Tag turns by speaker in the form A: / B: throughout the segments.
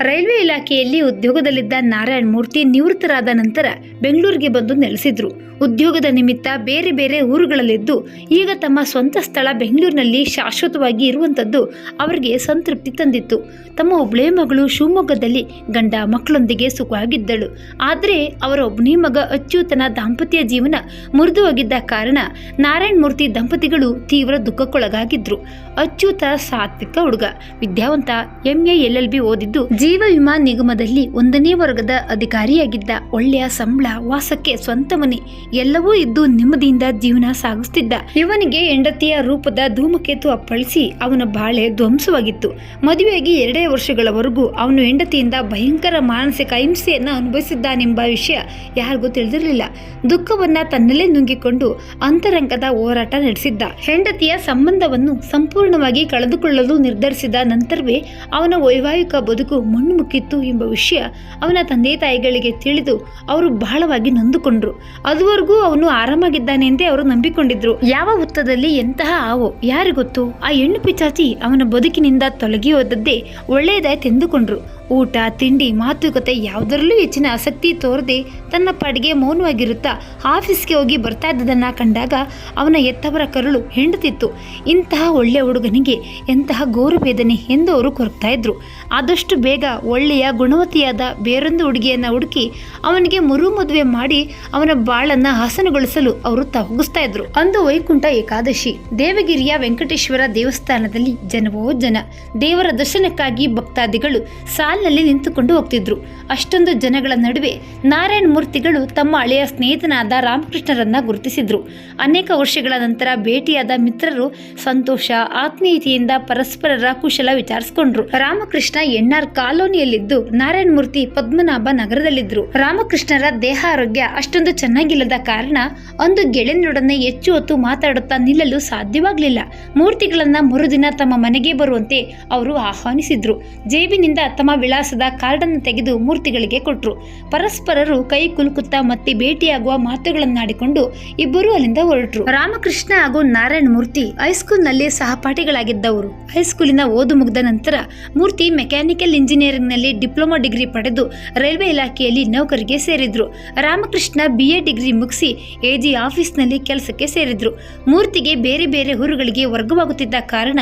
A: Railway ಇಲಾಖೆಯಲ್ಲಿ ಉದ್ಯೋಗದಲ್ಲಿದ್ದ ನಾರಾಯಣ ಮೂರ್ತಿ ನಿವೃತ್ತರಾದ ನಂತರ ಬೆಂಗಳೂರಿಗೆ ಬಂದು ನೆಲೆಸಿದ್ರು. ಉದ್ಯೋಗದ ನಿಮಿತ್ತ ಬೇರೆ ಬೇರೆ ಊರುಗಳಲ್ಲಿದ್ದು, ಈಗ ತಮ್ಮ ಸ್ವಂತ ಸ್ಥಳ ಬೆಂಗಳೂರಿನಲ್ಲಿ ಶಾಶ್ವತವಾಗಿ ಇರುವಂಥದ್ದು ಅವರಿಗೆ ಸಂತೃಪ್ತಿ ತಂದಿತ್ತು. ತಮ್ಮ ಒಬ್ಬಳೇ ಮಗಳು ಶಿವಮೊಗ್ಗದಲ್ಲಿ ಗಂಡ ಮಕ್ಕಳೊಂದಿಗೆ ಸುಖವಾಗಿದ್ದಳು. ಆದರೆ ಅವರ ಒಬ್ಬನೇ ಮಗ ಅಚ್ಚುತನ ದಾಂಪತ್ಯ ಜೀವನ ಮುರಿದು ಹೋಗಿದ್ದ ಕಾರಣ ನಾರಾಯಣ ಮೂರ್ತಿ ದಂಪತಿಗಳು ತೀವ್ರ ದುಃಖಕ್ಕೊಳಗಾಗಿದ್ರು. ಅಚ್ಚುತ ಸಾತ್ವಿಕ ಹುಡುಗ, ವಿದ್ಯಾವಂತ ಎಂಎ ಎಲ್ ಎಲ್ ಓದಿದ್ದು ಜೀವ ವಿಮಾ ನಿಗಮದಲ್ಲಿ ಒಂದನೇ ವರ್ಗದ ಅಧಿಕಾರಿಯಾಗಿದ್ದ ಒಳ್ಳೆಯ ಸಂಬಳ, ವಾಸಕ್ಕೆ ಸ್ವಂತ ಮನೆ ಎಲ್ಲವೂ ಇದ್ದು ನೆಮ್ಮದಿಯಿಂದ ಜೀವನ ಸಾಗಿಸ್ತಿದ್ದ. ಇವನಿಗೆ ಹೆಂಡತಿಯ ರೂಪದ ಧೂಮಕೇತು ಅಪ್ಪಳಿಸಿ ಅವನ ಬಾಳೆ ಧ್ವಂಸವಾಗಿತ್ತು. ಮದುವೆಯಾಗಿ ಎರಡೇ ವರ್ಷಗಳವರೆಗೂ ಅವನು ಹೆಂಡತಿಯಿಂದ ಭಯಂಕರ ಮಾನಸಿಕ ಹಿಂಸೆಯನ್ನು ಅನುಭವಿಸಿದ್ದಾನೆಂಬ ವಿಷಯ ಯಾರಿಗೂ ತಿಳಿದಿರಲಿಲ್ಲ. ದುಃಖವನ್ನ ತನ್ನಲ್ಲೇ ನುಂಗಿಕೊಂಡು ಅಂತರಂಗದ ಹೋರಾಟ ನಡೆಸಿದ್ದ. ಹೆಂಡತಿಯ ಸಂಬಂಧವನ್ನು ಸಂಪೂರ್ಣವಾಗಿ ಕಳೆದುಕೊಳ್ಳಲು ನಿರ್ಧರಿಸಿದ ನಂತರವೇ ಅವನ ವೈವಾಹಿಕ ಬದುಕು ಮಣ್ಣು ಮುಕ್ಕಿತ್ತು ಎಂಬ ವಿಷಯ ಅವನ ತಂದೆ ತಾಯಿಗಳಿಗೆ ತಿಳಿದು ಅವರು ಬಹಳವಾಗಿ ನೊಂದುಕೊಂಡ್ರು. ಅದುವರೆಗೂ ಅವನು ಆರಾಮಾಗಿದ್ದಾನೆ ಎಂದೇ ಅವರು ನಂಬಿಕೊಂಡಿದ್ರು. ಯಾವ ಹುತ್ತದಲ್ಲಿ ಎಂತಹ ಆವೋ ಯಾರಿಗೊತ್ತು ಆ ಹೆಣ್ಣು ಪಿಚಾಚಿ ಅವನ ಬದುಕಿನಿಂದ ತೊಲಗಿ ಹೋದದ್ದೇ ಒಳ್ಳೆಯದಾಯ್ತು ಎಂದುಕೊಂಡ್ರು ಊಟ, ತಿಂಡಿ, ಮಾತುಕತೆ ಯಾವುದರಲ್ಲೂ ಹೆಚ್ಚಿನ ಆಸಕ್ತಿ ತೋರದೆ ತನ್ನ ಪಾಡಿಗೆ ಮೌನವಾಗಿರುತ್ತಾ ಆಫೀಸ್ಗೆ ಹೋಗಿ ಬರ್ತಾ ಇದ್ದದನ್ನ ಕಂಡಾಗ ಅವನ ಎತ್ತವರ ಕರುಳು ಹೆಂಡತಿತ್ತು. ಇಂತಹ ಒಳ್ಳೆಯ ಹುಡುಗನಿಗೆ ಎಂತಹ ಗೌರವೇದನೆ ಎಂದು ಅವರು ಕೊರಗ್ತಾ ಇದ್ರು. ಆದಷ್ಟು ಬೇಗ ಒಳ್ಳೆಯ ಗುಣವತಿಯಾದ ಬೇರೊಂದು ಹುಡುಗಿಯನ್ನು ಹುಡುಕಿ ಅವನಿಗೆ ಮರು ಮದುವೆ ಮಾಡಿ ಅವನ ಬಾಳನ್ನ ಹಾಸನಗೊಳಿಸಲು ಅವರು ತವಗಿಸ್ತಾ ಇದ್ರು. ಅಂದು ವೈಕುಂಠ ಏಕಾದಶಿ. ದೇವಗಿರಿಯ ವೆಂಕಟೇಶ್ವರ ದೇವಸ್ಥಾನದಲ್ಲಿ ಜನವೋ ಜನ. ದೇವರ ದರ್ಶನಕ್ಕಾಗಿ ಭಕ್ತಾದಿಗಳು ಸಾಲಿನಲ್ಲಿ ನಿಂತುಕೊಂಡು ಹೋಗ್ತಿದ್ರು. ಅಷ್ಟೊಂದು ಜನಗಳ ನಡುವೆ ನಾರಾಯಣ ಮೂರ್ತಿಗಳು ತಮ್ಮ ಹಳೆಯ ಸ್ನೇಹಿತನಾದ ರಾಮಕೃಷ್ಣರನ್ನ ಗುರುತಿಸಿದ್ರು. ಅನೇಕ ವರ್ಷಗಳ ನಂತರ ಭೇಟಿಯಾದ ಮಿತ್ರರು ಸಂತೋಷ, ಆತ್ಮೀಯತೆಯಿಂದ ಪರಸ್ಪರರ ಕುಶಲ ವಿಚಾರಿಸಿಕೊಂಡ್ರು. ರಾಮಕೃಷ್ಣ ಎನ್ಆರ್ ಕಾಲೋನಿಯಲ್ಲಿದ್ದು ನಾರಾಯಣ ಮೂರ್ತಿ ಪದ್ಮನಾಭ ನಗರದಲ್ಲಿದ್ದರು. ರಾಮಕೃಷ್ಣರ ದೇಹ ಆರೋಗ್ಯ ಅಷ್ಟೊಂದು ಚೆನ್ನಾಗಿಲ್ಲದ ಕಾರಣ ಒಂದು ಗೆಳೆಯನೊಡನೆ ಹೆಚ್ಚು ಹೊತ್ತು ಮಾತಾಡುತ್ತಾ ನಿಲ್ಲಲು ಸಾಧ್ಯವಾಗಲಿಲ್ಲ. ಮೂರ್ತಿಗಳನ್ನ ಮರುದಿನ ತಮ್ಮ ಮನೆಗೆ ಬರುವಂತೆ ಅವರು ಆಹ್ವಾನಿಸಿದ್ರು. ಜೇಬಿನಿಂದ ತಮ್ಮ ವಿಳಾಸದ ಕಾರ್ಡನ್ನು ತೆಗೆದು ಮೂರ್ತಿಗಳಿಗೆ ಕೊಟ್ಟರು ಪರಸ್ಪರರು ಕೈ ಕುಲುಕುತ್ತಾ ಮತ್ತೆ ಭೇಟಿಯಾಗುವ ಮಾತುಗಳನ್ನಾಡಿಕೊಂಡು ಇಬ್ಬರು ಅಲ್ಲಿಂದ ಹೊರಟರು. ರಾಮಕೃಷ್ಣ ಹಾಗೂ ನಾರಾಯಣ ಮೂರ್ತಿ ಹೈಸ್ಕೂಲ್ನಲ್ಲಿ ಸಹಪಾಠಿಗಳಾಗಿದ್ದವರು. ಹೈಸ್ಕೂಲಿನ ಓದು ಮುಗಿದ ನಂತರ ಮೂರ್ತಿ ಮೆಕ್ಯಾನಿಕಲ್ ಇಂಜಿನಿಯರಿಂಗ್ನಲ್ಲಿ ಡಿಪ್ಲೊಮಾ ಡಿಗ್ರಿ ಪಡೆದು ರೈಲ್ವೆ ಇಲಾಖೆಯಲ್ಲಿ ನೌಕರಿಗೆ ಸೇರಿದ್ರು. ರಾಮಕೃಷ್ಣ ಬಿಎ ಡಿಗ್ರಿ ಮುಗಿಸಿ ಎಜಿ ಆಫೀಸ್ನಲ್ಲಿ ಕೆಲಸಕ್ಕೆ ಸೇರಿದ್ರು. ಮೂರ್ತಿಗೆ ಬೇರೆ ಬೇರೆ ಊರುಗಳಿಗೆ ವರ್ಗವಾಗುತ್ತಿದ್ದ ಕಾರಣ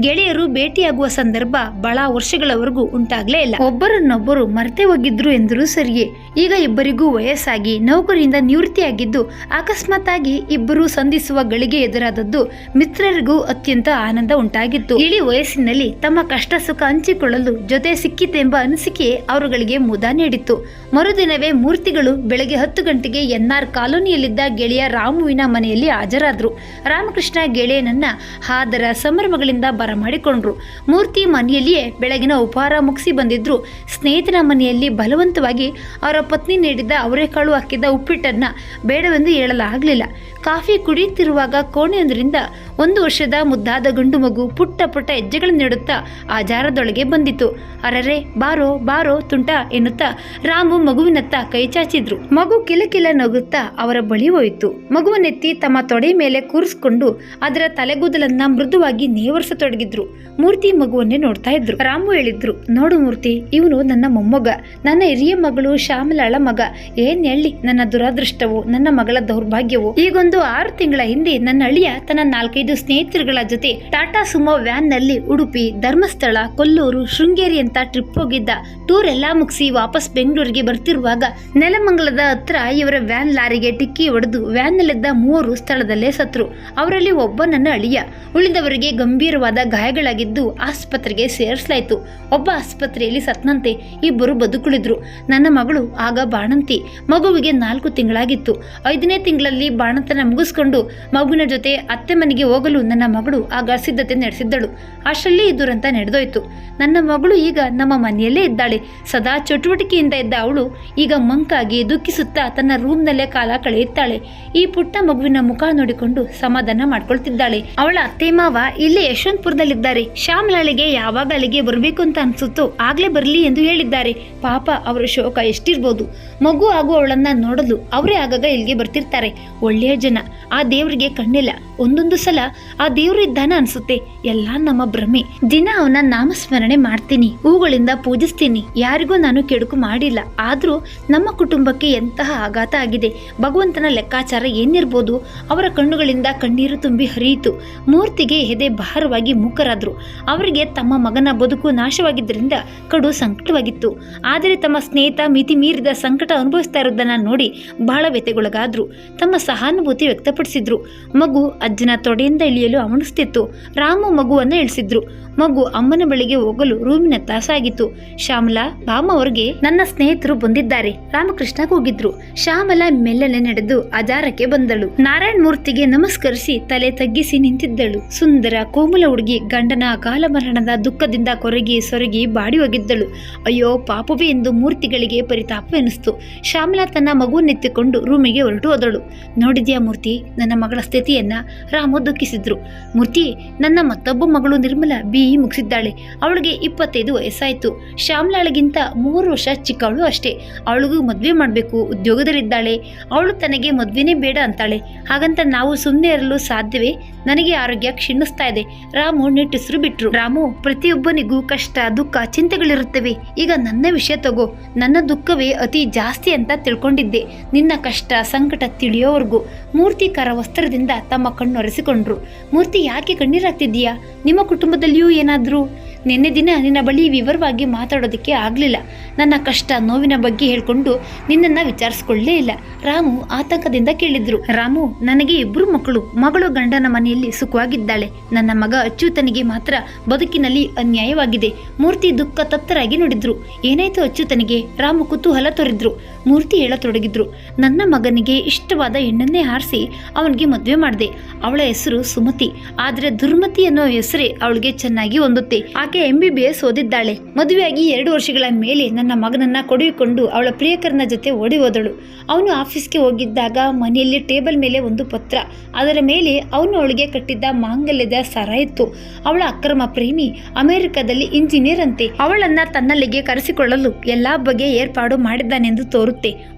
A: ಗೆಳೆಯರು ಭೇಟಿಯಾಗುವ ಸಂದರ್ಭ ಬಹಳ ವರ್ಷಗಳವರೆಗೂ ಉಂಟಾಗಲೇ ಇಲ್ಲ. ಒಬ್ಬರನ್ನೊಬ್ಬರು ಮರೆತೇ ಹೋಗಿದ್ರು ಎಂದರೂ ಸರಿಯೇ. ಈಗ ಇಬ್ಬರಿಗೂ ವಯಸ್ಸಾಗಿ ನೌಕರಿಯಿಂದ ನಿವೃತ್ತಿಯಾಗಿದ್ದು ಅಕಸ್ಮಾತ್ ಆಗಿ ಇಬ್ಬರು ಸಂಧಿಸುವ ಗಳಿಗೆ ಎದುರಾದದ್ದು ಮಿತ್ರರಿಗೂ ಅತ್ಯಂತ ಆನಂದ ಉಂಟಾಗಿತ್ತು. ಇಳಿ ವಯಸ್ಸಿನಲ್ಲಿ ತಮ್ಮ ಕಷ್ಟ ಸುಖ ಹಂಚಿಕೊಳ್ಳಲು ಜೊತೆ ಸಿಕ್ಕಿತೆಂಬ ಅನಿಸಿಕೆ ಅವರುಗಳಿಗೆ ಮುದ ನೀಡಿತ್ತು. ಮರುದಿನವೇ ಮೂರ್ತಿಗಳು ಬೆಳಗ್ಗೆ ಹತ್ತು ಗಂಟೆಗೆ ಎನ್ಆರ್ ಕಾಲೋನಿಯಲ್ಲಿದ್ದ ಗೆಳೆಯ ರಾಮುವಿನ ಮನೆಯಲ್ಲಿ ಹಾಜರಾದರು. ರಾಮಕೃಷ್ಣ ಗೆಳೆಯನನ್ನ ಹಾದರ ಸಂಭ್ರಮಗಳಿಂದ ಬರಮಾಡಿಕೊಂಡ್ರು. ಮೂರ್ತಿ ಮನೆಯಲ್ಲಿಯೇ ಬೆಳಗಿನ ಉಪಹಾರ ಮುಗಿಸಿ ಬಂದಿದ್ರು. ಸ್ನೇಹಿತನ ಮನೆಯಲ್ಲಿ ಬಲವಂತವಾಗಿ ಅವರ ಪತ್ನಿ ನೀಡಿದ್ದ ಅವರೆಕಾಳು ಹಾಕಿದ್ದ ಉಪ್ಪಿಟ್ಟನ್ನ ಬೇಡವೆಂದು ಹೇಳಲಾಗಲಿಲ್ಲ. ಕಾಫಿ ಕುಡಿಯುತ್ತಿರುವಾಗ ಕೋಣೆಯೊಂದರಿಂದ ಒಂದು ವರ್ಷದ ಮುದ್ದಾದ ಗಂಡು ಮಗು ಪುಟ್ಟ ಪುಟ್ಟ ಹೆಜ್ಜೆಗಳನ್ನು ನೀಡುತ್ತಾ ಆ ಜಾರದೊಳಗೆ ಬಂದಿತು. ಅರರೆ, ಬಾರೋ ಬಾರೋ ತುಂಟ ಎನ್ನುತ್ತಾ ರಾಮು ಮಗುವಿನತ್ತ ಕೈ ಚಾಚಿದ್ರು. ಮಗು ಕಿಲಕಿಲ ನಗುತ್ತಾ ಅವರ ಬಳಿ ಹೋಯಿತು. ಮಗುವನ್ನೆತ್ತಿ ತಮ್ಮ ತೊಡೆ ಮೇಲೆ ಕೂರಿಸಿಕೊಂಡು ಅದರ ತಲೆಗೂದಲನ್ನ ಮೃದುವಾಗಿ ನೇವರಿಸತೊಡಗಿದ್ರು. ಮೂರ್ತಿ ಮಗುವನ್ನೇ ನೋಡ್ತಾ ಇದ್ರು. ರಾಮು ಹೇಳಿದ್ರು, ನೋಡು ಮೂರ್ತಿ, ಇವನು ನನ್ನ ಮೊಮ್ಮಗ. ನನ್ನ ಹಿರಿಯ ಮಗಳು ಶ್ಯಾಮಲಾಳ ಮಗ. ಏನ್ ಹೇಳಿ ನನ್ನ ದುರಾದೃಷ್ಟವು, ನನ್ನ ಮಗಳ ದೌರ್ಭಾಗ್ಯವು? ಈಗೊಂದು ಆರು ತಿಂಗಳ ಹಿಂದೆ ನನ್ನ ಅಳಿಯ ತನ್ನ ನಾಲ್ಕೈದು ಸ್ನೇಹಿತರುಗಳ ಜೊತೆ ಟಾಟಾ ಸುಮೋ ವ್ಯಾನ್ನಲ್ಲಿ ಉಡುಪಿ, ಧರ್ಮಸ್ಥಳ, ಕೊಲ್ಲೂರು, ಶೃಂಗೇರಿ ಅಂತ ಟ್ರಿಪ್ ಹೋಗಿದ್ದ. ಟೂರ್ ಎಲ್ಲಾ ಮುಗಿಸಿ ವಾಪಸ್ ಬೆಂಗಳೂರಿಗೆ ಬರ್ತಿರುವಾಗ ನೆಲಮಂಗಲದ ಹತ್ರ ಇವರ ವ್ಯಾನ್ ಲಾರಿಗೆ ಟಿಕ್ಕಿ ಹೊಡೆದು ವ್ಯಾನ್ ನಲ್ಲಿದ್ದ ಮೂವರು ಸ್ಥಳದಲ್ಲೇ ಸತ್ರು. ಅವರಲ್ಲಿ ಒಬ್ಬ ನನ್ನ ಅಳಿಯ. ಉಳಿದವರಿಗೆ ಗಂಭೀರವಾದ ಗಾಯಗಳಾಗಿದ್ದು ಆಸ್ಪತ್ರೆಗೆ ಸೇರಿಸಲಾಯಿತು. ಒಬ್ಬ ಆಸ್ಪತ್ರೆಯಲ್ಲಿ ಸತ್ನಂತೆ ಇಬ್ಬರು ಬದುಕುಳಿದ್ರು. ನನ್ನ ಮಗಳು ಆಗ ಬಾಣಂತಿ. ಮಗುವಿಗೆ ನಾಲ್ಕು ತಿಂಗಳಾಗಿತ್ತು. ಐದನೇ ತಿಂಗಳಲ್ಲಿ ಬಾಣಂತನ ಮುಗಿಸ್ಕೊಂಡು ಮಗುವಿನ ಜೊತೆ ಅತ್ತೆ ಮನೆಗೆ ಹೋಗಲು ನನ್ನ ಮಗಳು ಆಗ ಸಿದ್ಧತೆ ನಡೆಸಿದ್ದಳು. ಅಷ್ಟರಲ್ಲಿ ಈ ದುರಂತ ನಡೆದೋಯ್ತು. ನನ್ನ ಮಗಳು ಈಗ ನಮ್ಮ ಮನೆಯಲ್ಲೇ ಇದ್ದಾಳೆ. ಸದಾ ಚಟುವಟಿಕೆಯಿಂದ ಇದ್ದ ಅವಳು ಈಗ ಮಂಕಾಗಿ ದುಃಖಿಸುತ್ತಾ ತನ್ನ ರೂಮ್ನಲ್ಲೇ ಕಾಲ ಕಳೆಯುತ್ತಾಳೆ. ಈ ಪುಟ್ಟ ಮಗುವಿನ ಮುಖ ನೋಡಿಕೊಂಡು ಸಮಾಧಾನ ಮಾಡ್ಕೊಳ್ತಿದ್ದಾಳೆ. ಅವಳ ಅತ್ತೆ ಮಾವ ಇಲ್ಲಿ ಯಶವಂತಪುರದಲ್ಲಿದ್ದಾರೆ. ಶ್ಯಾಮಲಾಳಿಗೆ ಯಾವಾಗ ಅಲ್ಲಿಗೆ ಬರಬೇಕು ಅಂತ ಅನ್ಸುತ್ತೋ ಆಗ್ಲೇ ಬರಲಿ ಎಂದು ಹೇಳಿದ್ದಾರೆ. ಪಾಪ, ಅವರ ಶೋಕ ಎಷ್ಟಿರ್ಬೋದು. ಮಗು ಹಾಗೂ ಅವಳನ್ನ ನೋಡಲು ಅವರೇ ಆಗಾಗ ಇಲ್ಲಿಗೆ ಬರ್ತಿರ್ತಾರೆ. ಒಳ್ಳೆಯ ಜನ. ಆ ದೇವರಿಗೆ ಕಣ್ಣಿಲ್ಲ. ಒಂದೊಂದು ಸಲ ಆ ದೇವರಿದ್ದಾನೆ ಅನ್ಸುತ್ತೆ. ಎಲ್ಲ ನಮ್ಮ ಭ್ರಮೆ. ದಿನ ಅವನ ನಾಮಸ್ಮರಣೆ ಮಾಡ್ತೀನಿ. ಹೂಗಳಿಂದ ಪೂಜಿಸ್ತೀನಿ. ಯಾರಿಗೂ ನಾನು ಕೆಡುಕು ಮಾಡಿಲ್ಲ. ಆದ್ರೂ ನಮ್ಮ ಕುಟುಂಬಕ್ಕೆ ಎಂತಹ ಆಘಾತ ಆಗಿದೆ. ಭಗವಂತನ ಲೆಕ್ಕಾಚಾರ ಏನಿರ್ಬೋದು? ಅವರ ಕಣ್ಣುಗಳಿಂದ ಕಣ್ಣೀರು ತುಂಬಿ ಹರಿಯಿತು. ಮೂರ್ತಿಗೆ ಎದೆ ಭಾರವಾಗಿ ಮುಖರಾದ್ರು ಅವರಿಗೆ ತಮ್ಮ ಮಗನ ಬದುಕು ನಾಶವಾಗಿದ್ದರಿಂದ ಕಡು ಸಂಕಟವಾಗಿತ್ತು. ಆದರೆ ತಮ್ಮ ಸ್ನೇಹಿತ ಮಿತಿ ಮೀರಿದ ಸಂಕಟ ಅನುಭವಿಸ್ತಾ ಇರೋದನ್ನ ನೋಡಿ ಬಹಳ ವ್ಯತೆಗೊಳಗಾದ್ರು ತಮ್ಮ ಸಹಾನುಭೂತಿ ವ್ಯಕ್ತಪಡಿಸಿದ್ರು. ಮಗು ಅಜ್ಜನ ತೊಡೆಯಿಂದ ಇಳಿಯಲು ಅವಣಿಸ್ತಿತ್ತು ರಾಮು ಮಗುವನ್ನ ಇಳಿಸಿದ್ರು ಮಗು ಅಮ್ಮನ ಬಳಿಗೆ ಹೋಗಲು ರೂಮಿನತ್ತ ಸಾಗಿತು ಶ್ಯಾಮಲಾ ಅವರಿಗೆ ನನ್ನ ಸ್ನೇಹಿತರು ಬಂದಿದ್ದಾರೆ. ರಾಮಕೃಷ್ಣ ಹೋಗಿದ್ರು ಶ್ಯಾಮಲಾ ಮೆಲ್ಲನೆ ನಡೆದು ಅಜಾರಕ್ಕೆ ಬಂದಳು. ನಾರಾಯಣ ಮೂರ್ತಿಗೆ ನಮಸ್ಕರಿಸಿ ತಲೆ ತಗ್ಗಿಸಿ ನಿಂತಿದ್ದಳು. ಸುಂದರ ಕೋಮಲ ಹುಡುಗಿ ಗಂಡನ ಅಕಾಲ ಮರಣದ ದುಃಖದಿಂದ ಕೊರಗಿ ಸೊರಗಿ ಬಾಡಿ ಹೋಗಿದ್ದಳು. ಅಯ್ಯೋ, ಪಾಪವೇ ಎಂದು ಮೂರ್ತಿಗಳಿಗೆ ಪರಿತಾಪವೆನಿಸ್ತು. ಶ್ಯಾಮಲಾ ತನ್ನ ಮಗುವನ್ನೆತ್ತಿಕೊಂಡು ರೂಮಿಗೆ ಹೊರಟು ಹೋದಳು. ನೋಡಿದ್ಯಾ ಮೂರ್ತಿ, ನನ್ನ ಮಗಳ ಸ್ಥಿತಿಯನ್ನ? ರಾಮು ದುಃಖಿಸಿದ್ರು ಮೂರ್ತಿ, ನನ್ನ ಮತ್ತೊಬ್ಬ ಮಗಳು ನಿರ್ಮಲ ಬಿ. ಇ. ಮುಗಿಸಿದ್ದಾಳೆ. ಅವಳಿಗೆ ಇಪ್ಪತ್ತೈದು ವಯಸ್ಸಾಯ್ತು. ಶ್ಯಾಮ್ಲಾಳಿಗಿಂತ ಮೂರು ವರ್ಷ ಚಿಕ್ಕವಳು ಅಷ್ಟೇ. ಅವಳಿಗೂ ಮದುವೆ ಮಾಡಬೇಕು, ಉದ್ಯೋಗದಲ್ಲಿದ್ದಾಳೆ. ಅವಳು ತನಗೆ ಮದುವೆನೇ ಬೇಡ ಅಂತಾಳೆ. ಹಾಗಂತ ನಾವು ಸುಮ್ಮನೆ ಇರಲು ಸಾಧ್ಯವೇ? ನನಗೆ ಆರೋಗ್ಯ ಕ್ಷೀಣಿಸ್ತಾ ಇದೆ. ರಾಮು ನಿಟ್ಟಿಸ್ರು ಬಿಟ್ರು. ರಾಮು, ಪ್ರತಿಯೊಬ್ಬನಿಗೂ ಕಷ್ಟ, ದುಃಖ, ಚಿಂತೆಗಳಿರುತ್ತವೆ. ಈಗ ನನ್ನ ವಿಷಯ ತಗೋ. ನನ್ನ ದುಃಖವೇ ಅತಿ ಜಾಸ್ತಿ ಅಂತ ತಿಳ್ಕೊಂಡಿದ್ದೆ. ನಿನ್ನ ಕಷ್ಟ, ಸಂಕಟ ತಿಳಿಯೋವರೆಗೂ. ಮೂರ್ತಿ ಕರ ವಸ್ತ್ರದಿಂದ ತಮ್ಮ ಕಣ್ಣು ಒರೆಸಿಕೊಂಡ್ರು ಮೂರ್ತಿ, ಯಾಕೆ ಕಣ್ಣೀರಾಗ್ತಿದ್ದೀಯಾ? ನಿಮ್ಮ ಕುಟುಂಬದಲ್ಲಿಯೂ ಏನಾದರೂ? ನಿನ್ನೆ ದಿನ ನಿನ್ನ ಬಳಿ ವಿವರವಾಗಿ ಮಾತಾಡೋದಕ್ಕೆ ಆಗಲಿಲ್ಲ. ನನ್ನ ಕಷ್ಟ, ನೋವಿನ ಬಗ್ಗೆ ಹೇಳ್ಕೊಂಡು ನಿನ್ನನ್ನು ವಿಚಾರಿಸ್ಕೊಳ್ಳೇ ಇಲ್ಲ. ರಾಮು ಆತಂಕದಿಂದ ಕೇಳಿದ್ರು. ರಾಮು, ನನಗೆ ಇಬ್ಬರು ಮಕ್ಕಳು. ಮಗಳು ಗಂಡನ ಮನೆಯಲ್ಲಿ ಸುಖವಾಗಿದ್ದಾಳೆ. ನನ್ನ ಮಗ ಅಚ್ಯುತನಿಗೆ ಮಾತ್ರ ಬದುಕಿನಲ್ಲಿ ಅನ್ಯಾಯವಾಗಿದೆ. ಮೂರ್ತಿ ದುಃಖ ತತ್ತರಾಗಿ ನೋಡಿದ್ರು. ಏನಾಯ್ತು ಅಚ್ಯುತನಿಗೆ? ರಾಮು ಕುತೂಹಲ ತೋರಿದ್ರು. ಮೂರ್ತಿ ಹೇಳತೊಡಗಿದ್ರು. ನನ್ನ ಮಗನಿಗೆ ಇಷ್ಟವಾದ ಹೆಣ್ಣನ್ನೇ ಹಾರಿಸಿ ಅವನಿಗೆ ಮದುವೆ ಮಾಡಿದೆ. ಅವಳ ಹೆಸರು ಸುಮತಿ. ಆದರೆ ದುರ್ಮತಿ ಅನ್ನೋ ಹೆಸರೇ ಅವಳಿಗೆ ಚೆನ್ನಾಗಿ ಹೊಂದುತ್ತೆ. ಆಕೆ ಎಂ ಬಿ ಬಿ ಎಸ್ ಓದಿದ್ದಾಳೆ ಮದುವೆಯಾಗಿ ಎರಡು ವರ್ಷಗಳ ಮೇಲೆ ನನ್ನ ಮಗನನ್ನ ಕೊಡಿಕೊಂಡು ಅವಳ ಪ್ರಿಯಕರನ ಜೊತೆ ಓಡಿ ಹೋದಳು. ಅವನು ಆಫೀಸ್ಗೆ ಹೋಗಿದ್ದಾಗ ಮನೆಯಲ್ಲಿ ಟೇಬಲ್ ಮೇಲೆ ಒಂದು ಪತ್ರ. ಅದರ ಮೇಲೆ ಅವನು ಅವಳಿಗೆ ಕಟ್ಟಿದ್ದ ಮಾಂಗಲ್ಯದ ಸರ ಇತ್ತು. ಅವಳ ಅಕ್ರಮ ಪ್ರೇಮಿ ಅಮೆರಿಕದಲ್ಲಿ ಇಂಜಿನಿಯರ್ ಅಂತೆ. ಅವಳನ್ನ ತನ್ನಲ್ಲಿಗೆ ಕರೆಸಿಕೊಳ್ಳಲು ಎಲ್ಲಾ ಬಗೆಯ ಏರ್ಪಾಡು ಮಾಡಿದ್ದಾನೆಂದು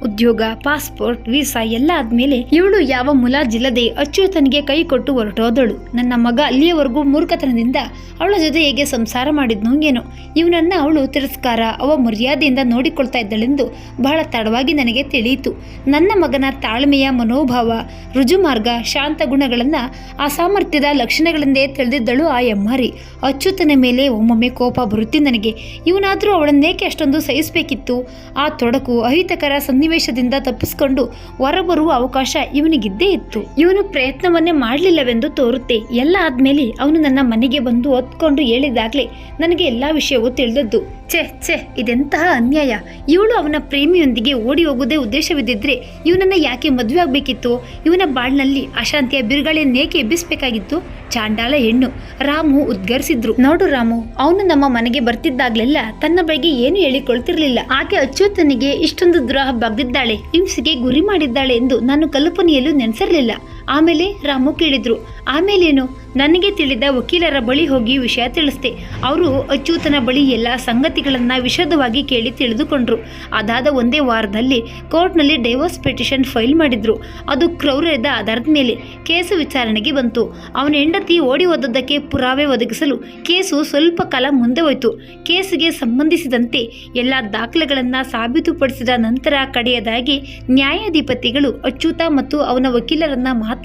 A: ಉದ್ಯೋಗ, ಪಾಸ್ಪೋರ್ಟ್, ವೀಸಾ ಎಲ್ಲ ಆದ್ಮೇಲೆ ಇವಳು ಯಾವ ಮುಲಾಜಿಲ್ಲದೆ ಅಚ್ಯುತನಿಗೆ ಕೈ ಕೊಟ್ಟು ಹೊರಟೋದಳು. ನನ್ನ ಮಗ ಅಲ್ಲಿಯವರೆಗೂ ಮೂರ್ಖತನದಿಂದ ಅವಳ ಜೊತೆ ಹೇಗೆ ಸಂಸಾರ ಮಾಡಿದ್ನು ಏನೋ. ಇವನನ್ನ ಅವಳು ತಿರಸ್ಕಾರ ಅವ ಮರ್ಯಾದೆಯಿಂದ ನೋಡಿಕೊಳ್ತಾ ಇದ್ದಳೆಂದು ಬಹಳ ತಡವಾಗಿ ನನಗೆ ತಿಳಿಯಿತು. ನನ್ನ ಮಗನ ತಾಳ್ಮೆಯ ಮನೋಭಾವ, ರುಜುಮಾರ್ಗ, ಶಾಂತ ಗುಣಗಳನ್ನ, ಆ ಸಾಮರ್ಥ್ಯದ ಲಕ್ಷಣಗಳೆಂದೇ ತಿಳಿದಿದ್ದಳು ಆ ಎಮ್ಮಾರಿ. ಅಚ್ಯುತನ ಮೇಲೆ ಒಮ್ಮೊಮ್ಮೆ ಕೋಪ ಬರುತ್ತೆ ನನಗೆ. ಇವನಾದರೂ ಅವಳನ್ನೇಕೆ ಅಷ್ಟೊಂದು ಸಹಿಸಬೇಕಿತ್ತು? ಆ ತೊಡಕು ಅಹಿತಕರ ಸನ್ನಿವೇಶದಿಂದ ತಪ್ಪಿಸಿಕೊಂಡು ಹೊರಬರುವ ಅವಕಾಶ ಇವನಿಗಿದ್ದೇ ಇತ್ತು. ಇವನು ಪ್ರಯತ್ನವನ್ನೇ ಮಾಡಲಿಲ್ಲವೆಂದು ತೋರುತ್ತೆ. ಎಲ್ಲ ಆದ್ಮೇಲೆ ಅವನು ನನ್ನ ಮನೆಗೆ ಬಂದು ಹೊತ್ಕೊಂಡು ಹೇಳಿದಾಗಲೇ ನನಗೆ ಎಲ್ಲ ವಿಷಯವೂ ತಿಳಿದದ್ದು. ಛೆ ಛೆ, ಇದೆಂತಹ ಅನ್ಯಾಯ. ಇವಳು ಅವನ ಪ್ರೇಮಿಯೊಂದಿಗೆ ಓಡಿ ಹೋಗುವುದೇ ಉದ್ದೇಶವಿದ್ದಿದ್ರೆ ಇವನನ್ನ ಯಾಕೆ ಮದುವೆ ಆಗಬೇಕಿತ್ತು? ಇವನ ಬಾಳ್ನಲ್ಲಿ ಅಶಾಂತಿಯ ಬಿರುಗಳನ್ನೇಕೆ ಎಬ್ಬಿಸಬೇಕಾಗಿತ್ತು? ಚಾಂಡಾಲ ಹೆಣ್ಣು. ರಾಮು ಉದ್ಗರಿಸಿದ್ರು. ನೋಡು ರಾಮು, ಅವನು ನಮ್ಮ ಮನೆಗೆ ಬರ್ತಿದ್ದಾಗ್ಲೆಲ್ಲ ತನ್ನ ಬಗ್ಗೆ ಏನು ಹೇಳಿಕೊಳ್ತಿರ್ಲಿಲ್ಲ. ಆಕೆ ಅಚ್ಯುತನಿಗೆ ಇಷ್ಟೊಂದು ದ್ರೋಹ ಬಗ್ದಿದ್ದಾಳೆ ಹಿಂಸೆಗೆ ಗುರಿ ಮಾಡಿದ್ದಾಳೆ ಎಂದು ನಾನು ಕಲ್ಪನೆಯಲ್ಲೂ ನೆನೆಸಿರ್ಲಿಲ್ಲ. ಆಮೇಲೆ ರಾಮು ಕೇಳಿದ್ರು. ಆಮೇಲೇನು ನನಗೆ ತಿಳಿದ ವಕೀಲರ ಬಳಿ ಹೋಗಿ ವಿಷಯ ತಿಳಿಸ್ದೆ. ಅವರು ಅಚ್ಯುತನ ಬಳಿ ಎಲ್ಲ ಸಂಗತಿಗಳನ್ನು ವಿಶದವಾಗಿ ಕೇಳಿ ತಿಳಿದುಕೊಂಡ್ರು. ಅದಾದ ಒಂದೇ ವಾರದಲ್ಲಿ ಕೋರ್ಟ್ನಲ್ಲಿ ಡೈವೋರ್ಸ್ ಪಿಟಿಷನ್ ಫೈಲ್ ಮಾಡಿದ್ರು. ಅದು ಕ್ರೌರ್ಯದ ಆಧಾರದ ಮೇಲೆ ಕೇಸು ವಿಚಾರಣೆಗೆ ಬಂತು. ಅವನ ಹೆಂಡತಿ ಓಡಿ ಹೋದದ್ದಕ್ಕೆ ಪುರಾವೆ ಒದಗಿಸಲು ಕೇಸು ಸ್ವಲ್ಪ ಕಾಲ ಮುಂದೆ ಹೋಯಿತು. ಕೇಸಿಗೆ ಸಂಬಂಧಿಸಿದಂತೆ ಎಲ್ಲ ದಾಖಲೆಗಳನ್ನು ಸಾಬೀತುಪಡಿಸಿದ ನಂತರ ಕಡೆಯದಾಗಿ ನ್ಯಾಯಾಧಿಪತಿಗಳು ಅಚ್ಯುತ ಮತ್ತು ಅವನ ವಕೀಲರನ್ನ ಮಾತ್ರ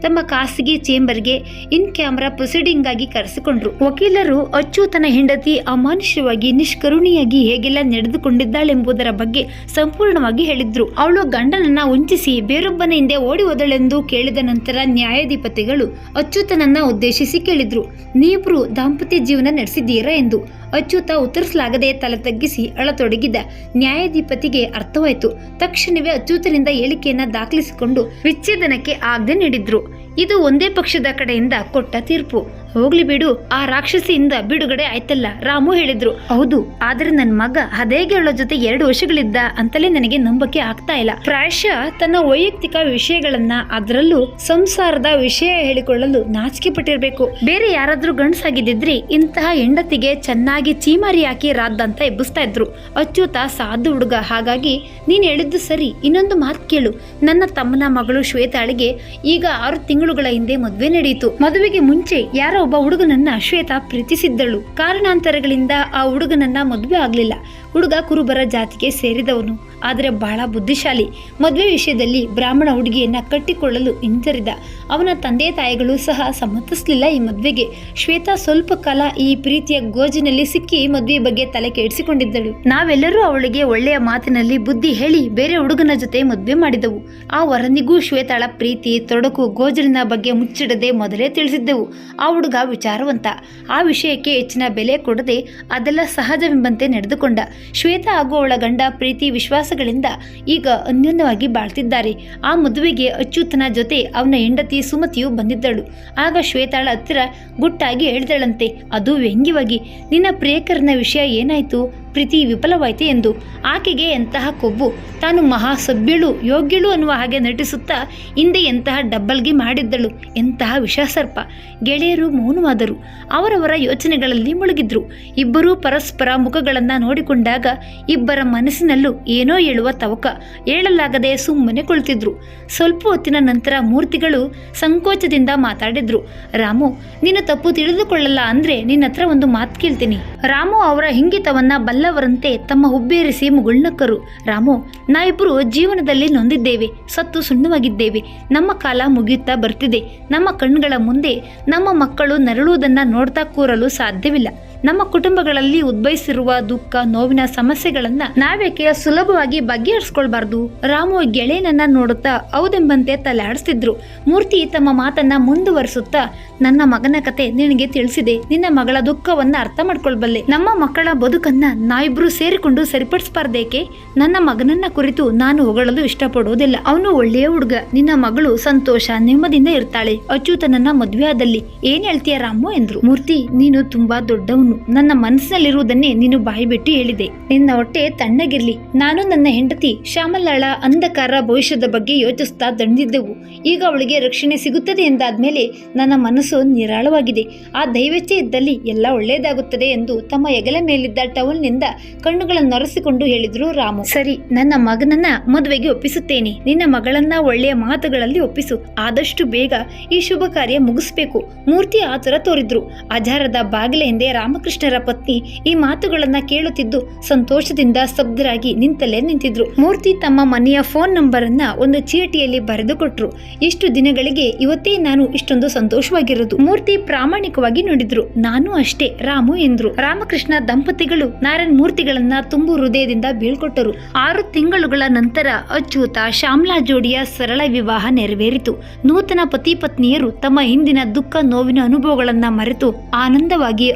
A: ತಮ್ಮ ಖಾಸಗಿ ಚೇಂಬರ್ಗೆ ಇನ್ ಕ್ಯಾಮ್ರಾ ಪ್ರೊಸೀಡಿಂಗ್ ಆಗಿ ಕರೆಸಿಕೊಂಡ್ರು. ವಕೀಲರು ಅಚ್ಯುತನ ಹೆಂಡತಿ ಅಮಾನುಷ್ಯವಾಗಿ ನಿಷ್ಕರುಣಿಯಾಗಿ ಹೇಗೆಲ್ಲ ನಡೆದುಕೊಂಡಿದ್ದಾಳೆಂಬುದರ ಬಗ್ಗೆ ಸಂಪೂರ್ಣವಾಗಿ ಹೇಳಿದ್ರು. ಅವಳು ಗಂಡನನ್ನ ಉಂಚಿಸಿ ಬೇರೊಬ್ಬನ ಹಿಂದೆ ಓಡಿ ಹೋದಳೆಂದು ಕೇಳಿದ ನಂತರ ನ್ಯಾಯಾಧಿಪತಿಗಳು ಅಚ್ಯುತನನ್ನ ಉದ್ದೇಶಿಸಿ ಕೇಳಿದ್ರು. ನೀವಿಬ್ರು ದಾಂಪತ್ಯ ಜೀವನ ನಡೆಸಿದ್ದೀರಾ ಎಂದು. ಅಚ್ಯುತ ಉತ್ತರಿಸಲಾಗದೆ ತಲೆ ತಗ್ಗಿಸಿ ಅಳತೊಡಗಿದ ನ್ಯಾಯಾಧಿಪತಿಗೆ ಅರ್ಥವಾಯಿತು. ತಕ್ಷಣವೇ ಅಚ್ಯುತನಿಂದ ಹೇಳಿಕೆಯನ್ನ ದಾಖಲಿಸಿಕೊಂಡು ವಿಚ್ಛೇದನಕ್ಕೆ ಆಜ್ಞೆ ನೀಡಿದ್ರು. ಇದು ಒಂದೇ ಪಕ್ಷದ ಕಡೆಯಿಂದ ಕೊಟ್ಟ ತೀರ್ಪು. ಹೋಗ್ಲಿ ಬಿಡು. ಆ ರಾಕ್ಷಸಿಯಿಂದ ಬಿಡುಗಡೆ ಆಯ್ತಲ್ಲ, ರಾಮು ಹೇಳಿದ್ರು. ಹೌದು, ಆದ್ರೆ ನನ್ನ ಮಗ ಅದೇಗೆ ಅವಳ ಜೊತೆ ಎರಡು ವರ್ಷಗಳಿದ್ದ ಅಂತಲೇ ನನಗೆ ನಂಬಕ್ಕೆ ಆಗ್ತಾ ಇಲ್ಲ. ಪ್ರಾಯಶಃ ತನ್ನ ವೈಯಕ್ತಿಕ ವಿಷಯಗಳನ್ನ ಅದರಲ್ಲೂ ಸಂಸಾರದ ವಿಷಯ ಹೇಳಿಕೊಳ್ಳಲು ನಾಚಿಕೆ ಪಟ್ಟಿರ್ಬೇಕು. ಬೇರೆ ಯಾರಾದ್ರೂ ಗಂಡಸಾಗಿದ್ದಿದ್ರೆ ಇಂತಹ ಹೆಂಡತಿಗೆ ಚೆನ್ನಾಗಿ ಚೀಮಾರಿ ಹಾಕಿ ರಾದ್ದಂತ ಎಬ್ಬಿಸ್ತಾ ಇದ್ರು. ಅಚ್ಯುತ ಸಾಧು ಹುಡುಗ, ಹಾಗಾಗಿ ನೀನ್ ಹೇಳಿದ್ದು ಸರಿ. ಇನ್ನೊಂದು ಮಾತು ಕೇಳು. ನನ್ನ ತಮ್ಮನ ಮಗಳು ಶ್ವೇತಾಳಿಗೆ ಈಗ ಆರು ತಿಂಗಳುಗಳ ಹಿಂದೆ ಮದುವೆ ನಡೆಯಿತು ಮದುವೆಗೆ ಮುಂಚೆ ಯಾರೋ ಒಬ್ಬ ಹುಡುಗನನ್ನ ಶ್ವೇತಾ ಪ್ರೀತಿಸಿದ್ದಳು. ಕಾರಣಾಂತರಗಳಿಂದ ಆ ಹುಡುಗನನ್ನ ಮದುವೆ ಆಗಲಿಲ್ಲ. ಹುಡುಗ ಕುರುಬರ ಜಾತಿಗೆ ಸೇರಿದವನು. ಆದರೆ ಬಹಳ ಬುದ್ಧಿಶಾಲಿ. ಮದುವೆ ವಿಷಯದಲ್ಲಿ ಬ್ರಾಹ್ಮಣ ಹುಡುಗಿಯನ್ನು ಕಟ್ಟಿಕೊಳ್ಳಲು ಹಿಂಜರಿದ ಅವನ ತಂದೆ ತಾಯಿಗಳು ಸಹ ಸಮ್ಮತಿಸಲಿಲ್ಲ ಈ ಮದುವೆಗೆ. ಶ್ವೇತಾ ಸ್ವಲ್ಪ ಕಾಲ ಈ ಪ್ರೀತಿಯ ಗೋಜಿನಲ್ಲಿ ಸಿಕ್ಕಿ ಮದುವೆ ಬಗ್ಗೆ ತಲೆ ಕೆಡಿಸಿಕೊಂಡಿದ್ದಳು. ನಾವೆಲ್ಲರೂ ಅವಳಿಗೆ ಒಳ್ಳೆಯ ಮಾತಿನಲ್ಲಿ ಬುದ್ಧಿ ಹೇಳಿ ಬೇರೆ ಹುಡುಗನ ಜೊತೆ ಮದುವೆ ಮಾಡಿದೆವು. ಆ ವರನಿಗೂ ಶ್ವೇತಾಳ ಪ್ರೀತಿ, ತೊಡಕು ಗೋಜಲಿನ ಬಗ್ಗೆ ಮುಚ್ಚಿಡದೆ ಮೊದಲೇ ತಿಳಿಸಿದ್ದೆವು. ಆ ಹುಡುಗ ವಿಚಾರವಂತ. ಆ ವಿಷಯಕ್ಕೆ ಹೆಚ್ಚಿನ ಬೆಲೆ ಕೊಡದೆ ಅದೆಲ್ಲ ಸಹಜವೆಂಬಂತೆ ನಡೆದುಕೊಂಡ. ಶ್ವೇತಾ ಹಾಗೂ ಅವಳ ಗಂಡ ಪ್ರೀತಿ ವಿಶ್ವಾಸಗಳಿಂದ ಈಗ ಅನ್ಯೋನ್ಯವಾಗಿ ಬಾಳ್ತಿದ್ದಾರೆ. ಆ ಮದುವೆಗೆ ಅಚ್ಯುತನ ಜೊತೆ ಅವನ ಹೆಂಡತಿ ಸುಮತಿಯು ಬಂದಿದ್ದಳು. ಆಗ ಶ್ವೇತಾಳ ಹತ್ತಿರ ಗುಟ್ಟಾಗಿ ಹೇಳಿದಳಂತೆ ಅದು ವ್ಯಂಗ್ಯವಾಗಿ. ನಿನ್ನ ಪ್ರಿಯಕರನ ವಿಷಯ ಏನಾಯ್ತು? ಪ್ರೀತಿ ವಿಫಲವಾಯಿತು ಎಂದು ಆಕೆಗೆ ಎಂತಹ ಕೊಬ್ಬು, ತಾನು ಮಹಾ ಸಭ್ಯಳು ಯೋಗ್ಯಳು ಅನ್ನುವ ಹಾಗೆ ನಟಿಸುತ್ತಾ ಹಿಂದೆ ಎಂತಹ ಡಬ್ಬಲ್ಗೆ ಮಾಡಿದ್ದಳು, ಎಂತಹ ವಿಷಸರ್ಪ. ಗೆಳೆಯರು ಮೌನವಾದರು. ಅವರವರ ಯೋಚನೆಗಳಲ್ಲಿ ಮುಳುಗಿದ್ರು. ಇಬ್ಬರೂ ಪರಸ್ಪರ ಮುಖಗಳನ್ನು ನೋಡಿಕೊಂಡಾಗ ಇಬ್ಬರ ಮನಸ್ಸಿನಲ್ಲೂ ಏನೋ ಹೇಳುವ ತವಕ ಹೇಳಲಾಗದೆ ಸುಮ್ಮನೆ ಕುಳಿತಿದ್ರು. ಸ್ವಲ್ಪ ಹೊತ್ತಿನ ನಂತರ ಮೂರ್ತಿಗಳು ಸಂಕೋಚದಿಂದ ಮಾತಾಡಿದ್ರು. ರಾಮು ನೀನು ತಪ್ಪು ತಿಳಿದುಕೊಳ್ಳಲ್ಲ ಅಂದ್ರೆ ನಿನ್ನ ಹತ್ರ ಒಂದು ಮಾತು ಕೇಳ್ತೀನಿ. ರಾಮು ಅವರ ಹಿಂಗಿತವನ್ನ ಬಲ್ಲವರಂತೆ ತಮ್ಮ ಹುಬ್ಬೇರಿಸಿ ಮುಗುಳ್ನಕ್ಕರು. ರಾಮು ನಾವಿಬ್ಬರು ಜೀವನದಲ್ಲಿ ನೊಂದಿದ್ದೇವೆ, ಸತ್ತು ಸುಣ್ಣವಾಗಿದ್ದೇವೆ. ನಮ್ಮ ಕಾಲ ಮುಗಿಯುತ್ತಾ ಬರ್ತಿದೆ. ನಮ್ಮ ಕಣ್ಗಳ ಮುಂದೆ ನಮ್ಮ ಮಕ್ಕಳು ನರಳುವುದನ್ನ ನೋಡ್ತಾ ಕೂರಲು ಸಾಧ್ಯವಿಲ್ಲ. ನಮ್ಮ ಕುಟುಂಬಗಳಲ್ಲಿ ಉದ್ಭವಿಸಿರುವ ದುಃಖ, ನೋವಿನ ಸಮಸ್ಯೆಗಳನ್ನ ನಾವೇಕೆ ಸುಲಭವಾಗಿ ಬಗೆಹರಿಸ್ಕೊಳ್ಬಾರ್ದು. ರಾಮು ಗೆಳೆಯನನ್ನ ನೋಡುತ್ತಾ ಹೌದೆಂಬಂತೆ ತಲೆ ಆಡಿಸ್ತಿದ್ರು ಮೂರ್ತಿ ತಮ್ಮ ಮಾತನ್ನ ಮುಂದುವರಿಸುತ್ತಾ ನನ್ನ ಮಗನ ಕತೆ ನಿನಗೆ ತಿಳಿಸಿದೆ. ನಿನ್ನ ಮಗಳ ದುಃಖವನ್ನ ಅರ್ಥ ಮಾಡ್ಕೊಳ್ಬಲ್ಲೆ. ನಮ್ಮ ಮಕ್ಕಳ ಬದುಕನ್ನ ನಾವಿಬ್ರು ಸೇರಿಕೊಂಡು ಸರಿಪಡಿಸಬಾರ್ದೇಕೆ? ನನ್ನ ಮಗನನ್ನ ಕುರಿತು ನಾನು ಹೊಗಳಲು ಇಷ್ಟಪಡೋದಿಲ್ಲ. ಅವನು ಒಳ್ಳೆಯ ಹುಡುಗ. ನಿನ್ನ ಮಗಳು ಸಂತೋಷ, ನೆಮ್ಮದಿಯಿಂದ ಇರ್ತಾಳೆ. ಅಚ್ಯುತನನ್ನ ಮದ್ವೆಯಾದಲ್ಲಿ ಏನ್ ಹೇಳ್ತೀಯ ರಾಮು? ಎಂದ್ರು. ಮೂರ್ತಿ, ನೀನು ತುಂಬಾ ದೊಡ್ಡವನು. ನನ್ನ ಮನಸ್ಸಿನಲ್ಲಿರುವುದನ್ನೇ ನೀನು ಬಾಯಿ ಬಿಟ್ಟು ಹೇಳಿದೆ. ನಿನ್ನ ಹೊಟ್ಟೆ ತಣ್ಣಗಿರ್ಲಿ. ನಾನು ನನ್ನ ಹೆಂಡತಿ ಶ್ಯಾಮಲಾಳ ಅಂಧಕಾರ ಭವಿಷ್ಯದ ಬಗ್ಗೆ ಯೋಚಿಸ್ತಾ ದಣಿದಿದ್ದೆವು ಈಗ ಅವಳಿಗೆ ರಕ್ಷಣೆ ಸಿಗುತ್ತದೆ ಎಂದಾದ್ಮೇಲೆ ನನ್ನ ಮನಸ್ಸು ನಿರಾಳವಾಗಿದೆ. ಆ ದೈವಚ್ಛೆ ಇದ್ದಲ್ಲಿ ಎಲ್ಲ ಒಳ್ಳೆಯದಾಗುತ್ತದೆ ಎಂದು ತಮ್ಮ ಎಗಲ ಮೇಲಿದ್ದ ಟವಲ್ನಿಂದ ಕಣ್ಣುಗಳನ್ನೊರೆಸಿಕೊಂಡು ಹೇಳಿದ್ರು ರಾಮು. ಸರಿ, ನನ್ನ ಮಗನನ್ನ ಮದುವೆಗೆ ಒಪ್ಪಿಸುತ್ತೇನೆ. ನಿನ್ನ ಮಗಳನ್ನ ಒಳ್ಳೆಯ ಮಾತುಗಳಲ್ಲಿ ಒಪ್ಪಿಸು. ಆದಷ್ಟು ಬೇಗ ಈ ಶುಭ ಕಾರ್ಯ ಮುಗಿಸ್ಬೇಕು. ಮೂರ್ತಿ ಆತರ ತೋರಿದ್ರು. ಅಜಾರದ ಬಾಗಿಲ ಹಿಂದೆ ರಾಮಕೃಷ್ಣರ ಪತ್ನಿ ಈ ಮಾತುಗಳನ್ನ ಕೇಳುತ್ತಿದ್ದು ಸಂತೋಷದಿಂದ ಸ್ತಬ್ಧರಾಗಿ ನಿಂತಲೇ ನಿಂತಿದ್ರು. ಮೂರ್ತಿ ತಮ್ಮ ಮನೆಯ ಫೋನ್ ನಂಬರ್ ಅನ್ನ ಒಂದು ಚೀಟಿಯಲ್ಲಿ ಬರೆದು ಕೊಟ್ರು ಇಷ್ಟು ದಿನಗಳಿಗೆ ಇವತ್ತೇ ನಾನು ಇಷ್ಟೊಂದು ಸಂತೋಷವಾಗಿರೋದು. ಮೂರ್ತಿ ಪ್ರಾಮಾಣಿಕವಾಗಿ ನೋಡಿದ್ರು. ನಾನು ಅಷ್ಟೇ, ರಾಮು ಎಂದ್ರು. ರಾಮಕೃಷ್ಣ ದಂಪತಿಗಳು ನಾರಾಯಣ್ ಮೂರ್ತಿಗಳನ್ನ ತುಂಬು ಹೃದಯದಿಂದ ಬೀಳ್ಕೊಟ್ಟರು. ಆರು ತಿಂಗಳುಗಳ ನಂತರ ಅಚ್ಯುತ, ಶ್ಯಾಮ್ಲಾ ಜೋಡಿಯ ಸರಳ ವಿವಾಹ ನೆರವೇರಿತು. ನೂತನ ಪತಿ ಪತ್ನಿಯರು ತಮ್ಮ ಹಿಂದಿನ ದುಃಖ ನೋವಿನ ಅನುಭವಗಳನ್ನ ಮರೆತು ಆನಂದವಾಗಿ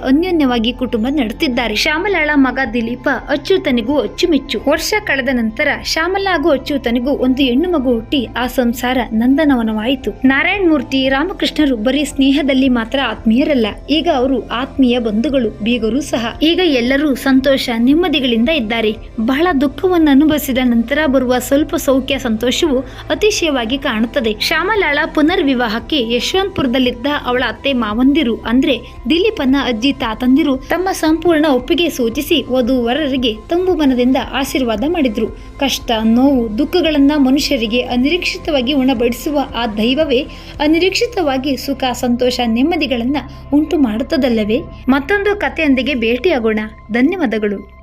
A: ಅನ್ಯೋನ್ಯವಾಗಿ ಕುಟುಂಬ ನಡೆಸುತ್ತಿದ್ದಾರೆ ಶ್ಯಾಮಲಾಳ ಮಗ ದಿಲೀಪ ಅಚ್ಯುತನಿಗೂ ಅಚ್ಚುಮೆಚ್ಚು. ವರ್ಷ ಕಳೆದ ನಂತರ ಶ್ಯಾಮಲಾ ಹಾಗೂ ಅಚ್ಯುತನಿಗೂ ಒಂದು ಹೆಣ್ಣು ಮಗು ಹುಟ್ಟಿ ಆ ಸಂಸಾರ ನಂದನವನವಾಯಿತು. ನಾರಾಯಣ ಮೂರ್ತಿ ರಾಮಕೃಷ್ಣರು ಬರೀ ಸ್ನೇಹದಲ್ಲಿ ಮಾತ್ರ ಆತ್ಮೀಯರಲ್ಲ, ಈಗ ಅವರು ಆತ್ಮೀಯ ಬಂಧುಗಳು, ಬೀಗರು ಸಹ. ಈಗ ಎಲ್ಲರೂ ಸಂತೋಷ, ನೆಮ್ಮದಿಗಳಿಂದ ಇದ್ದಾರೆ. ಬಹಳ ದುಃಖವನ್ನು ಅನುಭವಿಸಿದ ನಂತರ ಬರುವ ಸ್ವಲ್ಪ ಸೌಖ್ಯ ಸಂತೋಷವು ಅತಿಶಯವಾಗಿ ಕಾಣುತ್ತದೆ. ಶ್ಯಾಮಲಾಳ ಪುನರ್ ವಿವಾಹಕ್ಕೆ ಯಶವಂತಪುರದಲ್ಲಿದ್ದ ಅವಳ ಅತ್ತೆ ಮಾವಂದಿರು ಅಂದ್ರೆ ದಿಲೀಪನ ಅಜ್ಜಿ ತಾತಂದಿರು. ತಮ್ಮ ಸಂಪೂರ್ಣ ಒಪ್ಪಿಗೆ ಸೂಚಿಸಿ ವಧುವರರಿಗೆ ತಂಬು ಮನದಿಂದ ಆಶೀರ್ವಾದ ಮಾಡಿದ್ರು. ಕಷ್ಟ, ನೋವು, ದುಃಖಗಳನ್ನ ಮನುಷ್ಯರಿಗೆ ಅನಿರೀಕ್ಷಿತವಾಗಿ ಉಣಬಡಿಸುವ ಆ ದೈವವೇ ಅನಿರೀಕ್ಷಿತವಾಗಿ ಸುಖ, ಸಂತೋಷ, ನೆಮ್ಮದಿಗಳನ್ನ ಉಂಟು ಮಾಡುತ್ತದಲ್ಲವೇ ಮತ್ತೊಂದು ಕಥೆಯೊಂದಿಗೆ ಭೇಟಿಯಾಗೋಣ. ಧನ್ಯವಾದಗಳು.